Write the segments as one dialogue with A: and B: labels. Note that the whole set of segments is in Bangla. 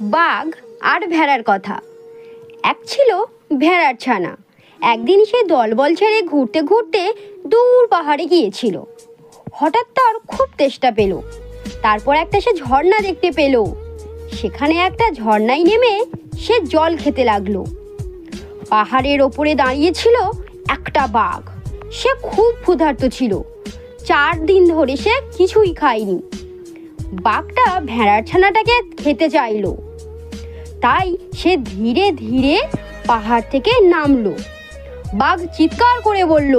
A: বাঘ আর ভেড়ার কথা। এক ছিল ভেড়ার ছানা। একদিন সে দলবল ছেড়ে ঘুরতে ঘুরতে দূর পাহাড়ে গিয়েছিল। হঠাৎ তার খুব তেষ্টা পেল। তারপর একটা সে ঝর্ণা দেখতে পেল। সেখানে একটা ঝর্ণায় নেমে সে জল খেতে লাগল। পাহাড়ের ওপরে দাঁড়িয়েছিল একটা বাঘ। সে খুব ক্ষুধার্ত ছিল। চার দিন ধরে সে কিছুই খায়নি। বাঘটা ভেড়ার ছানাটাকে খেতে চাইলো। তাই সে ধীরে ধীরে পাহাড় থেকে নামলো। বাঘ চিৎকার করে বলল,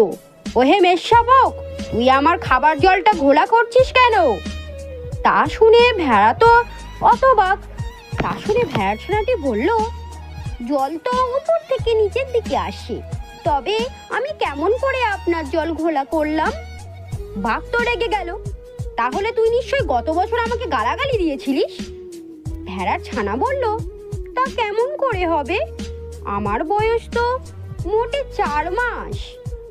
A: ওহে মেষশাবক, তুই আমার খাবার জলটা ঘোলা করছিস কেন? তা শুনে ভেড়া তো অত বাঘ তা শুনে ভেড়ার ছানাটি বলল, জল তো উপর থেকে নিচের দিকে আসে তবে আমি কেমন করে আপনার জল ঘোলা করলাম? বাঘ তো রেগে গেল, তাহলে তুই নিশ্চয়ই গত বছর আমাকে গালাগালি দিয়েছিলিস? ভেড়ার ছানা বলল তা কেমন করে হবে? আমার বয়স তো মোটে চার মাস।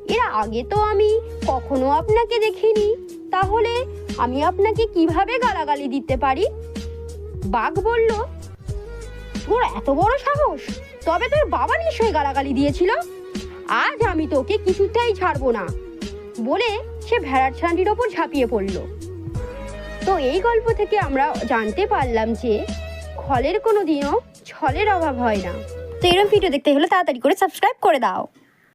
A: এর আগে তো আমি কখনো আপনাকে দেখিনি। তাহলে আমি আপনাকে কীভাবে গালাগালি দিতে পারি? বাঘ বলল, তোর এত বড় সাহস? তবে তোর বাবা নিশ্চয়ই গালাগালি দিয়েছিল। আজ আমি তোকে কিছুতেই ছাড়বো না। বলে সে ভেড়ার ছানাটির ওপর ঝাঁপিয়ে পড়ল। তো এই গল্প থেকে আমরা জানতে পারলাম যে ফলের কোনো দিনও ছলের অভাব হয় না। তো এরকম ভিডিও দেখতে হলে তাড়াতাড়ি করে সাবস্ক্রাইব করে দাও।